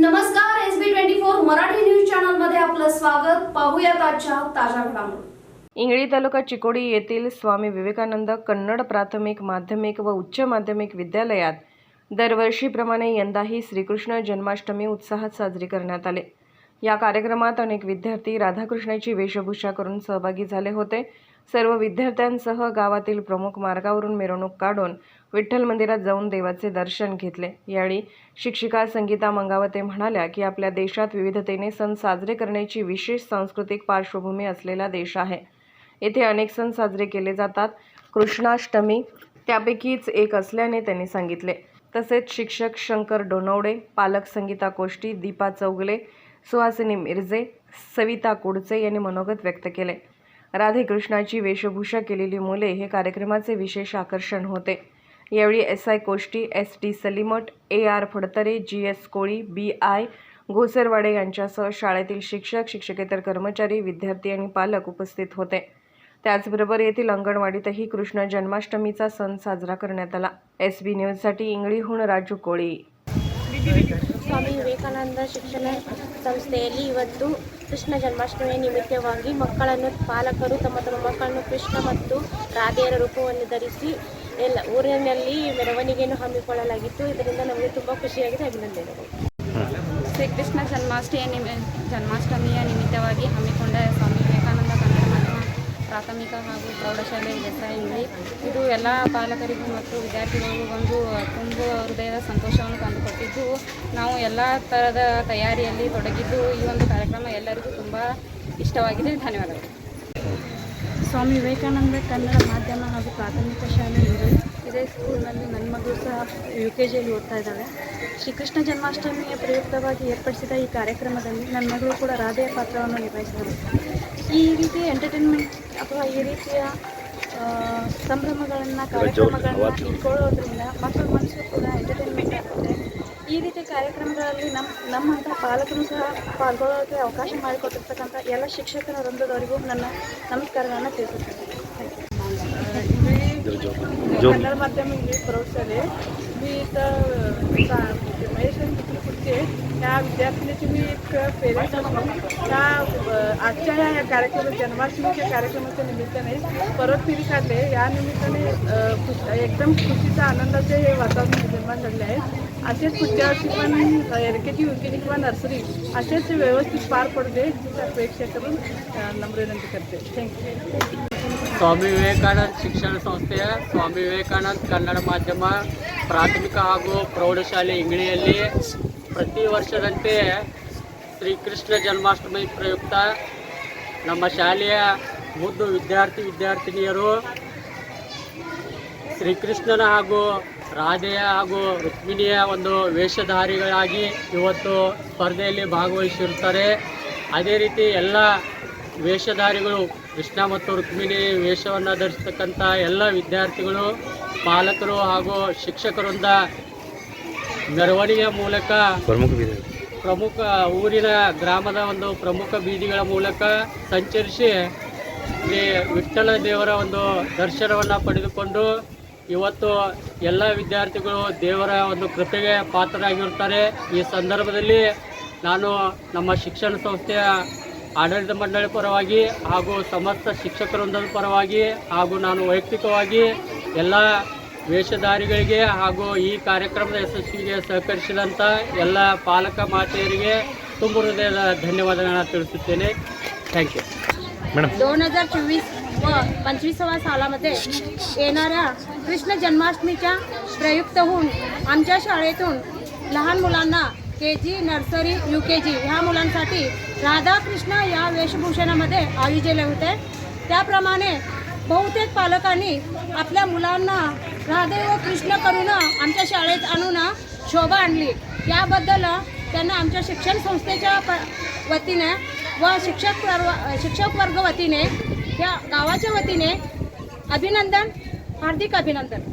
नमस्कार S B twenty four Marathi news चॅनलमध्ये आपलं स्वागत. पाहूया आजच्या ताज्या घडामोडी. इंगळी तालुका चिकोडी येथील स्वामी विवेकानंद कन्नड प्राथमिक माध्यमिक व उच्च माध्यमिक विद्यालयात दरवर्षीप्रमाणे यंदाही श्रीकृष्ण जन्माष्टमी उत्साहात साजरी करण्यात आले. या कार्यक्रमात अनेक विद्यार्थी राधाकृष्णाची वेशभूषा करून सहभागी झाले होते. सर्व विद्यार्थ्यांसह गावातील प्रमुख मार्गावरून मिरवणूक काढून विठ्ठल मंदिरात जाऊन देवाचे दर्शन घेतले. यावेळी शिक्षिका संगीता मंगावते म्हणाल्या की आपल्या देशात विविधतेने सण साजरे करण्याची विशेष सांस्कृतिक पार्श्वभूमी असलेला देश आहे. येथे अनेक सण साजरे केले जातात. कृष्णाष्टमी त्यापैकीच एक असल्याने त्यांनी सांगितले. तसेच शिक्षक शंकर डोनवडे पालक संगीता कोष्टी दीपा चौगले सुहासिनी मिरजे सविता कुडचे यांनी मनोगत व्यक्त केले. राधेकृष्णाची वेशभूषा केलेली मुले हे कार्यक्रमाचे विशेष आकर्षण होते. यावेळी S I Koshti S T Salimath A R Phadtare G S Koli B I Ghosarwade यांच्यासह शाळेतील शिक्षक शिक्षकेतर कर्मचारी विद्यार्थी आणि पालक उपस्थित होते. त्याचबरोबर येथील अंगणवाडीतही कृष्ण जन्माष्टमीचा सण साजरा करण्यात आला. एस बी न्यूजसाठी इंगळीहून राजू कोळी. ಸ್ವಾಮಿ ವಿವೇಕಾನಂದ ಶಿಕ್ಷಣ ಸಂಸ್ಥೆಯಲ್ಲಿ ಇವತ್ತು ಕೃಷ್ಣ ಜನ್ಮಾಷ್ಟಮಿ ನಿಮಿತ್ತವಾಗಿ ಮಕ್ಕಳನ್ನು, ಪಾಲಕರು ತಮ್ಮ ತಮ್ಮ ಮಕ್ಕಳನ್ನು ಕೃಷ್ಣ ಮತ್ತು ರಾಧೆಯರ ರೂಪವನ್ನು ಧರಿಸಿ ಎಲ್ಲ ಊರಿನಲ್ಲಿ ಮೆರವಣಿಗೆಯನ್ನು ಹಮ್ಮಿಕೊಳ್ಳಲಾಗಿತ್ತು. ಇದರಿಂದ ನಮಗೆ ತುಂಬ ಖುಷಿಯಾಗಿದೆ. ಅಭಿನಂದನೆಗಳು. ಶ್ರೀಕೃಷ್ಣ ಜನ್ಮಾಷ್ಟಮಿಯ ನಿಮಿ, ಜನ್ಮಾಷ್ಟಮಿಯ ನಿಮಿತ್ತವಾಗಿ ಹಮ್ಮಿಕೊಂಡ ಸ್ವಾಮಿ ಪ್ರಾಥಮಿಕ ಹಾಗೂ ಪ್ರೌಢಶಾಲೆ ಇಂಗ್ಲಿ ಇದು ಎಲ್ಲ ಪಾಲಕರಿಗೂ ಮತ್ತು ವಿದ್ಯಾರ್ಥಿಗಳಿಗೂ ಒಂದು ತುಂಬ ಹೃದಯದ ಸಂತೋಷವನ್ನು ತಂದುಕೊಟ್ಟಿದ್ದು, ನಾವು ಎಲ್ಲ ಥರದ ತಯಾರಿಯಲ್ಲಿ ತೊಡಗಿದ್ದು ಈ ಒಂದು ಕಾರ್ಯಕ್ರಮ ಎಲ್ಲರಿಗೂ ತುಂಬ ಇಷ್ಟವಾಗಿದೆ. ಧನ್ಯವಾದಗಳು. ಸ್ವಾಮಿ ವಿವೇಕಾನಂದ ಕನ್ನಡ ಮಾಧ್ಯಮ ಹಾಗೂ ಪ್ರಾಥಮಿಕ ಶಾಲೆ ಇದೆ ಇದೇ ಸ್ಕೂಲ್ನಲ್ಲಿ ನನ್ನ ಮಗಳು ಸಹ ಯು ಕೆ ಜಿಯಲ್ಲಿ ಓದ್ತಾ ಇದ್ದಾಳೆ. ಶ್ರೀಕೃಷ್ಣ ಜನ್ಮಾಷ್ಟಮಿಯ ಪ್ರಯುಕ್ತವಾಗಿ ಏರ್ಪಡಿಸಿದ ಈ ಕಾರ್ಯಕ್ರಮದಲ್ಲಿ ನನ್ನ ಮಗಳು ಕೂಡ ರಾಧೆಯ ಪಾತ್ರವನ್ನು ನಿಭಾಯಿಸಿದರು ಈ ರೀತಿ ಎಂಟರ್ಟೈನ್ಮೆಂಟ್ ಅಥವಾ ಈ ರೀತಿಯ ಸಂಭ್ರಮಗಳನ್ನು ಕಾರ್ಯಕ್ರಮಗಳನ್ನ ಇಟ್ಕೊಳ್ಳೋದ್ರಿಂದ ಮಕ್ಕಳ ಮನಸ್ಸು ಕೂಡ ಎಂಟರ್ಟೈನ್ಮೆಂಟ್ ಆಗುತ್ತೆ. ಈ ರೀತಿ ಕಾರ್ಯಕ್ರಮಗಳಲ್ಲಿ ನಮ್ಮ ನಮ್ಮಂಥ ಪಾಲಕರು ಸಹ ಪಾಲ್ಗೊಳ್ಳೋಕೆ ಅವಕಾಶ ಮಾಡಿಕೊಟ್ಟಿರ್ತಕ್ಕಂಥ ಎಲ್ಲ ಶಿಕ್ಷಕರ ವೃಂದದವರಿಗೂ ನನ್ನ ನಮಸ್ಕಾರಗಳನ್ನು ತಿಳಿಸುತ್ತೇನೆ. ಕನ್ನಡ ಮಾಧ್ಯಮ ಇಲ್ಲಿ ಪ್ರೌಢಶಾಲೆ ವಿವಿಧ सा महेश पुढचे त्या विद्यार्थिनीची मी एक पेरेंट्स म्हणून त्या अ, आजच्या या कार्यक्रम जन्माष्टमीच्या कार्यक्रमाच्या निमित्ताने परत फेरी काढले या निमित्ताने अ, खुश एकदम खुशीचा आनंदाचे हे वातावरण निर्माण झाले आहे असेच पुढच्या वर्षी पण एल के जी यू के जी किंवा नर्सरी असेच व्यवस्थित पार पडते ही अपेक्षा करून अ, नम्र विनंती करते थँक्यू ಸ್ವಾಮಿ ವಿವೇಕಾನಂದ ಶಿಕ್ಷಣ ಸಂಸ್ಥೆಯ ಸ್ವಾಮಿ ವಿವೇಕಾನಂದ ಕನ್ನಡ ಮಾಧ್ಯಮ ಪ್ರಾಥಮಿಕ ಹಾಗೂ ಪ್ರೌಢಶಾಲೆ ಇಂಗಳಿಯಲ್ಲಿ ಪ್ರತಿ ವರ್ಷದಂತೆ ಶ್ರೀಕೃಷ್ಣ ಜನ್ಮಾಷ್ಟಮಿ ಪ್ರಯುಕ್ತ ನಮ್ಮ ಶಾಲೆಯ ಮುದ್ದು ವಿದ್ಯಾರ್ಥಿ ವಿದ್ಯಾರ್ಥಿನಿಯರು ಶ್ರೀಕೃಷ್ಣನ ಹಾಗೂ ರಾಧೆಯ ಹಾಗೂ ರುಕ್ಮಿಣಿಯ ಒಂದು ವೇಷಧಾರಿಗಳಾಗಿ ಇವತ್ತು ಸ್ಪರ್ಧೆಯಲ್ಲಿ ಭಾಗವಹಿಸಿರುತ್ತಾರೆ. ಅದೇ ರೀತಿ ಎಲ್ಲ ವೇಷಧಾರಿಗಳು ಕೃಷ್ಣ ಮತ್ತು ರುಕ್ಮಿಣಿ ವೇಷವನ್ನು ಧರಿಸ್ತಕ್ಕಂಥ ಎಲ್ಲ ವಿದ್ಯಾರ್ಥಿಗಳು, ಪಾಲಕರು ಹಾಗೂ ಶಿಕ್ಷಕರಿಂದ ಮೆರವಣಿಗೆಯ ಮೂಲಕ ಪ್ರಮುಖ ಪ್ರಮುಖ ಊರಿನ ಗ್ರಾಮದ ಒಂದು ಪ್ರಮುಖ ಬೀದಿಗಳ ಮೂಲಕ ಸಂಚರಿಸಿ ಇಲ್ಲಿ ವಿಠ್ಠಲ ದೇವರ ಒಂದು ದರ್ಶನವನ್ನು ಪಡೆದುಕೊಂಡು ಇವತ್ತು ಎಲ್ಲ ವಿದ್ಯಾರ್ಥಿಗಳು ದೇವರ ಒಂದು ಕೃಪೆಗೆ ಪಾತ್ರರಾಗಿರುತ್ತಾರೆ. ಈ ಸಂದರ್ಭದಲ್ಲಿ ನಾನು ನಮ್ಮ ಶಿಕ್ಷಣ ಸಂಸ್ಥೆಯ ಆಡಳಿತ ಮಂಡಳಿ ಪರವಾಗಿ ಹಾಗೂ ಸಮಸ್ತ ಶಿಕ್ಷಕರೊಂದರ ಪರವಾಗಿ ಹಾಗೂ ನಾನು ವೈಯಕ್ತಿಕವಾಗಿ ಎಲ್ಲ ವೇಷಧಾರಿಗಳಿಗೆ ಹಾಗೂ ಈ ಕಾರ್ಯಕ್ರಮದ ಯಶಸ್ವಿಗೆ ಸಹಕರಿಸಿದಂಥ ಎಲ್ಲ ಪಾಲಕ ಮಾತೆಯರಿಗೆ ತುಂಬ ಹೃದಯದ ಧನ್ಯವಾದಗಳನ್ನು ತಿಳಿಸುತ್ತೇನೆ ಥ್ಯಾಂಕ್ ಯು दोन हजार चोवीस व पंचवीसाव्या सालामध्ये येणाऱ्या कृष्ण जन्माष्टमीच्या प्रयुक्त होऊन आमच्या शाळेतून लहान मुलांना के जी नर्सरी यू के जी ह्या मुलांसाठी राधाकृष्ण या वेशभूषणामध्ये आयोजले होते त्याप्रमाणे बहुतेक पालकांनी आपल्या मुलांना राधे व कृष्ण करून आमच्या शाळेत आणून शोभा आणली. याबद्दल त्यांना आमच्या शिक्षण संस्थेच्या प वतीने व शिक्षक वर्ग शिक्षक वर्ग वतीने या गावाच्या वतीने अभिनंदन हार्दिक अभिनंदन.